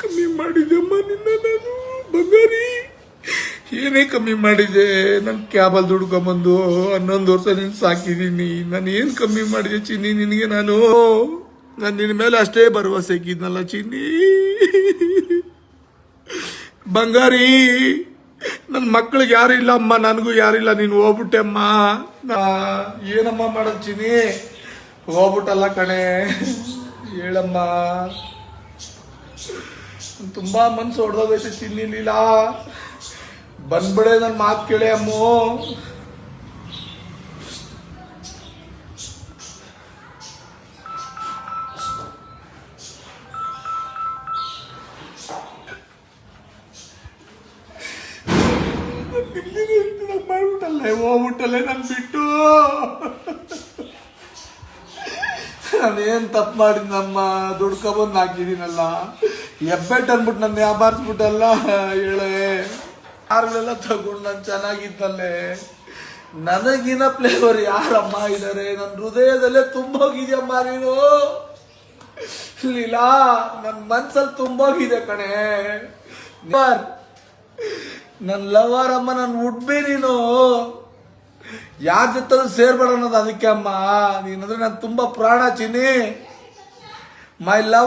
ಕಮ್ಮಿ ಮಾಡಿದೆಮ್ಮ ನಿನ್ನ ನಾನು, ಬಂಗಾರಿ? ಏನೇ ಕಮ್ಮಿ ಮಾಡಿದೆ? ನಾನು ಕ್ಯಾಬಲ್ಲಿ ದುಡ್ಕೊಂಬಂದು ಹನ್ನೊಂದು ವರ್ಷ ನಿನ್ ಸಾಕಿದ್ದೀನಿ ನಾನು ಏನು ಕಮ್ಮಿ ಮಾಡಿದೆ ಚಿನ್ನಿ ನಿನಗೆ ನಾನು? ನಾನು ನಿನ್ನ ಮೇಲೆ ಅಷ್ಟೇ ಭರವಸೆ ಇಕ್ಕಿದ್ನಲ್ಲ ಚಿನ್ನಿ. ಬಂಗಾರಿ ನನ್ನ ಮಕ್ಳಿಗೆ ಯಾರು ಇಲ್ಲ ಅಮ್ಮ, ನನಗೂ ಯಾರಿಲ್ಲ ನೀನು ಹೋಗ್ಬಿಟ್ಟೆ ಅಮ್ಮ. ನಾ ಏನಮ್ಮ ಮಾಡೋದು ಚಿನ್ನಿ? ಹೋಗ್ಬಿಟ್ಟಲ್ಲ ಕಣೆ. ಹೇಳಮ್ಮ. ತುಂಬಾ ಮನ್ಸು ಹೊಡೆದೋಗೈತೆ ತಿನ್ನಿರ್ಲಿಲ್ಲ ಲೀಲಾ? ಬಂದ್ಬಿಡೆ ನನ್ನ ಮಾತು ಕೇಳಿ ಅಮ್ಮ. ಮಾಡ್ಬಿಟ್ಟಲ್ಲೇ ಹೋಗ್ಬಿಟ್ಟಲ್ಲೇ ನಾನು ಬಿಟ್ಟು. ನಾನೇನ್ ತಪ್ಪು ಮಾಡಿದ್ನಮ್ಮ ದುಡ್ಕೊಬಂದು ಹಾಕಿದೀನಲ್ಲ? ಎಬ್ಬೆಟ್ ಅನ್ಬಿಟ್ಟು ನನ್ನ ವ್ಯಾಪಾರಿಸ್ಬಿಟ್ಟಲ್ಲ ಹೇಳೇ. ಯಾರುಗಳೆಲ್ಲ ತಗೊಂಡು ನಾನು ಚೆನ್ನಾಗಿದ್ದಲ್ಲೇ? ನನಗಿನ ಫ್ಲೇವರ್ ಯಾರಮ್ಮ ಇದ್ದಾರೆ ನನ್ನ ಹೃದಯದಲ್ಲೇ ತುಂಬೋಗಿದ್ಯಮ್ಮ ನೀನು. ಲೀಲಾ ನನ್ನ ಮನ್ಸಲ್ಲಿ ತುಂಬೋಗಿದೆ ಕಣೆ. ನನ್ ನನ್ನ ಲವರ್ ಅಮ್ಮ, ನಾನು ಉಡ್ಬಿ ನೀನು. ಯಾರ ಜೊತೆಲೂ ಸೇರ್ಬೇಡ ಅನ್ನೋದು ಅದಕ್ಕೆ ಅಮ್ಮ. ನೀನಂದ್ರೆ ನಾನು ತುಂಬಾ ಪ್ರಾಣ ಚಿನ್ನಿ. My love